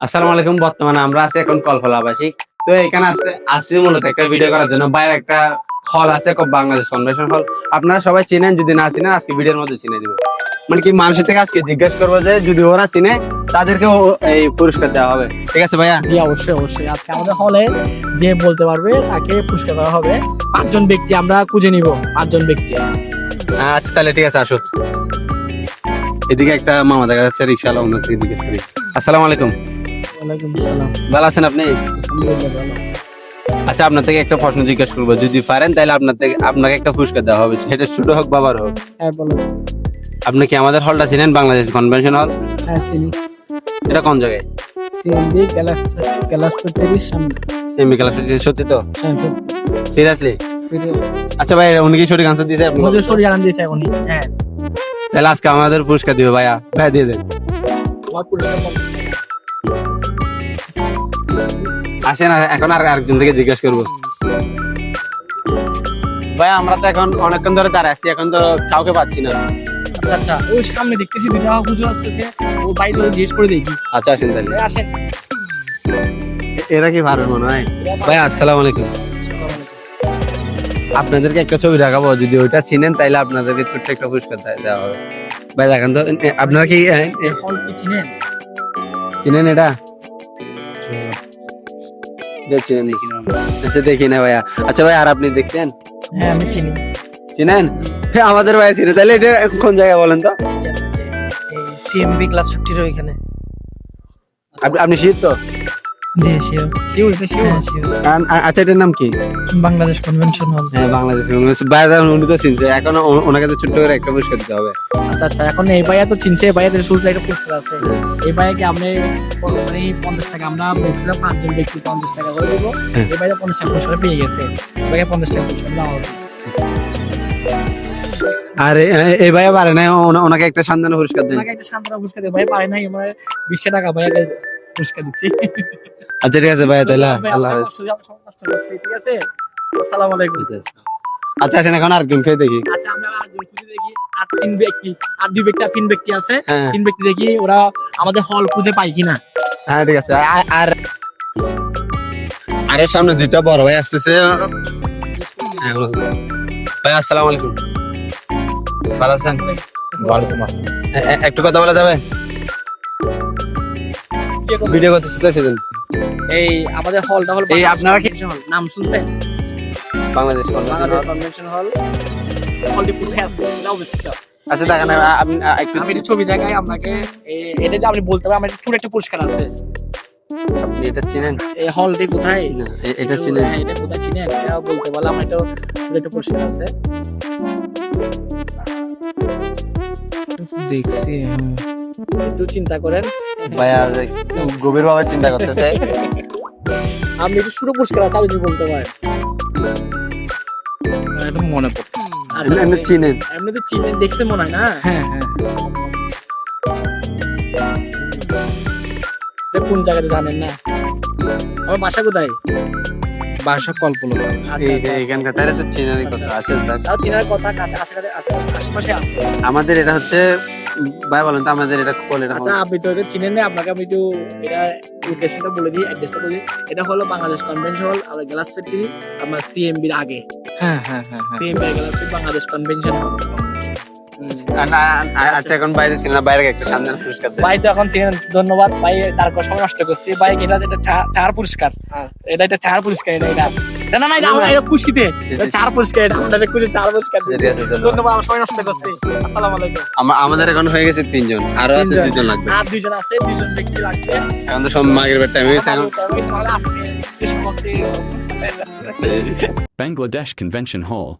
আসসালামু আলাইকুম বর্তমানে আমরা আছি এখন কলফলা আবাসিক তো এখানে আছে আসছি মূলত একটা ভিডিও করার জন্য। বাইরে একটা হল আছে খুব বাংলাদেশ কনভেনশন হল আপনারা সবাই চিনেন যদি না চিনেন আজকে ভিডিওর মধ্যে চিনে দিব। মানে কি মানুষের থেকে আজকে জিজ্ঞেস করব যে যদি ওরা চিনে তাদেরকে এই পুরস্কার দেওয়া হবে। ঠিক আছে ভাইয়া? জি অবশ্যই অবশ্যই। আজকে আমাদের হলে যে বলতে পারবে তাকে পুরস্কার দেওয়া হবে। পাঁচজন ব্যক্তি আমরা খুঁজে নিব পাঁচজন ব্যক্তি। আচ্ছা তাহলে ঠিক আছে আসুন। এদিকে একটা মামা দেখা যাচ্ছে রিক্সাওয়ালা অন্য সরি আসসালামু আলাইকুম। ভালো আছেন আপনি? আচ্ছা আপনার থেকে একটা প্রশ্ন জিজ্ঞেস করব। যদি পারেন তাহলে আপনার থেকে আপনাকে একটা পুরস্কার দেওয়া হবে। সেটা ছোট হোক বাবার হোক। হ্যাঁ আপনি কি আমাদের হলটা চিনেন? বাংলাদেশ কনভেনশন হল? হ্যাঁ চিনি। এটা কোন জায়গায়? সিএনবি ক্লাস ক্লাস করতে সামনে। সেমি ক্লাস সত্যি তো? হ্যাঁ সিরিয়াসলি আচ্ছা ভাই উনি কি সঠিক আনসার দিয়েছে? আপনি আমাদের দিয়েছে উনি। হ্যাঁ। তাহলে আজকে আমাদের পুরস্কার দিবে ভাইয়া। ভাই দিয়ে দেন। আমার পুরস্কার। আসেন এখন আর আরেকজন থেকে জিজ্ঞেস করব। ভাই আমরা তো এখন অনেকক্ষণ ধরে দাঁড়ায় আছি এখন তো কাউকে পাচ্ছি না। আচ্ছা আচ্ছা ওই সামনে দেখতেছি দুটা হুজুর আসতেছে ও বাইরে জিজ্ঞেস করে দেখি। আচ্ছা আসেন তাহলে। আসেন। এরা কি পারবে মনে হয়? ভাই আসসালামু আলাইকুম। আপনাদেরকে একটা ছবি দেখাবো যদি ওইটা চিনেন তাইলে আপনাদেরকে ছোট্ট একটা পুরস্কার দেওয়া হবে। ভাই দেখেন তো আপনারা কি চিনেন? চিনেন এটা? এটা দেখি না। আচ্ছা দেখি না ভাইয়া। আচ্ছা ভাই আর আপনি দেখছেন? হ্যাঁ আমি চিনি। চিনেন? হ্যাঁ আমাদের ভাই চিনে। তাহলে এটা কোন জায়গা বলেন তো? সিএমবি ক্লাস ফিফটির ওইখানে। আপনি- আপনি শীত তো? জি শিওর শিওর এটা শিওর আন- আ- আচ্ছা এটার নাম কি? বাংলাদেশ কনভেনশন হল হ্যাঁ বাংলাদেশ বাইরে উনি তো চিনছে। এখন ও- ওনাকে তো ছোট্ট করে একটা পুরস্কার দিতে হবে। আচ্ছা আচ্ছা এখন এই ভাইয়া তো চিনছে। এই ভাইয়াদের শুরুতে একটা পুরস্কার আছে। এই ভাইয়াকে আমরা মানে পঞ্চাশ টাকা আমরা বলছিলাম পাঁচজন ব্যক্তি পঞ্চাশ টাকা করে দেবো। হ্যাঁ। এই ভাইয়া পঞ্চাশ টাকা পুরস্কার পেয়ে গেছে। এই ভাইয়া পঞ্চাশ টাকা পুরস্কার দেওয়া হবে। আর এ- এ- এই ভাইয়া পারে না ওনা- ওনাকে একটা সন্ধান পুরস্কার দেন। ওনাকে একটা সান্ত্বনা পুরস্কার দেবো ভাই পারে নাই। আমরা বিশটা টাকা ভাইয়াকে পুরস্কার দিচ্ছি আচ্ছা ঠিক আছে তাহলে আল্লাহ হাফেজ। ঠিক আছে? আসসালামু আলাইকুম। আচ্ছা আসেন এখন আরেকজনকে দেখি। আচ্ছা আমরা আটজন খুঁজে দেখি। আর তিন ব্যক্তি আর দুই ব্যক্তি আর তিন ব্যক্তি আছে। হ্যাঁ। তিন ব্যক্তি দেখি ওরা আমাদের হল খুঁজে পাই কিনা। হ্যাঁ ঠিক আছে। আর- আর সামনে দুইটা বড় ভাই আসতেছে। ভাই আসসালামু আলাইকুম। ভালো আছেন? এ- এ- একটু কথা বলা যাবে? ভিডিও করতেছি তো সেদিন। এই আমাদের হলটা হল এই আপনারা কি- হল নাম শুনছেন? বাংলাদেশ কনভেনশন হল হলটি কোথায় আছে? এটা অবস্থিত। আচ্ছা দেখেন আপনি আ- একটু আমি ছবি দেখাই আপনাকে। এই- এটা যে আপনি বলতে পারেন আমার একটা ছোট একটা পুরস্কার আছে। আপনি এটা চিনেন? এই হলটি কোথায়? না এটা চিনেন। হ্যাঁ, এটা কোথায় চিনেন? এটা বলতে পারলাম আমার একটা ছোট একটা পুরস্কার আছে। দেখছি হ্যাঁ। একটু চিন্তা করেন। ভাইয়া গভীরভাবে চিন্তা করতেছে। আপনি একটু শুরু পুরস্কার আছে আপনি বলতে পারেন এটা মনে পড়ছে। এমনি চিনেন। এমনি তো চিনেন দেখতে মনে হয় না? হ্যাঁ হ্যাঁ। কোন জায়গাতে জানেন না? আমার বাসা কোথায়? বাসা কল্পনা আচ্ছা, এই আচ্ছা, এইখানকার তাহলে তো চিনারই কথা আচ্ছা দেখ। তাও চিনার কথা কাছে আশেপাশে আছে আশেপাশে আছে। আমাদের এটা হচ্ছে ভাই বলেন তো আমাদের এটা কোন এটা আচ্ছা আপনি তো এটা চিনেন না আপনাকে আমি একটু এটা লোকেশনটা বলে দিই অ্যাড্রেসটা বলে দিই। এটা হলো বাংলাদেশ কনভেনশন হল আমরা গ্লাস ফ্যাক্টরি আমার সিএমবির আগে। হ্যাঁ হ্যাঁ হ্যাঁ সিএমবি গ্লাস বাংলাদেশ কনভেনশন হল আর আর- আচ্ছা এখন বাইরে ছিল না বাইরে একটা সন্ধান পুরস্কার ভাই তো এখন চিনেন ধন্যবাদ। ভাই তার কথা নষ্ট করছি। ভাই এটা এটা চার পুরস্কার। এটা এটা চার পুরস্কার এটা এটা। না না না এটা এটা খুশিতে এটা চার পুরস্কার এটা আমাদের খুশি চার পুরস্কার দিয়েছে। ধন্যবাদ। ধন্যবাদ আমার সময় নষ্ট করছি। আসসালামু আলাইকুম। আমাদের এখন হয়ে গেছে তিনজন। আরও আছে দুজন লাগবে। আর দুইজন আছে দুইজন ব্যক্তি লাগবে। এখন তো সব টাইম হয়ে গেছে এখন Bangladesh Convention Hall.